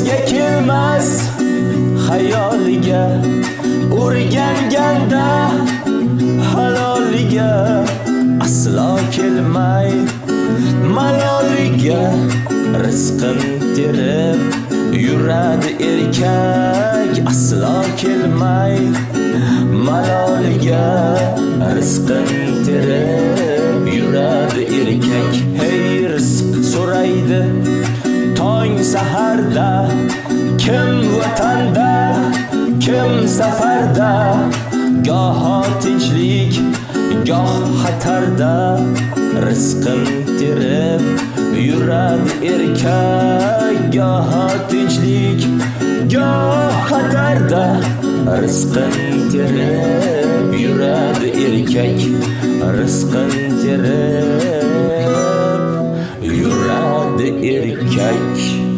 kelmas xayoliga o'rganganda haloliga aslo kelmay maloliga rizqin terib yuradi erkak aslo kelmay maloliga rizqin terib yuradi erkak hey rizq so'raydi tong saharda kim vatanda kim safarda? Goho tinchlik goh xatarda rizqin terib yuradi erkak. Goho tinchlik goh xatarda rizqin terib yuradi erkak. Rizqin terib yuradi erkak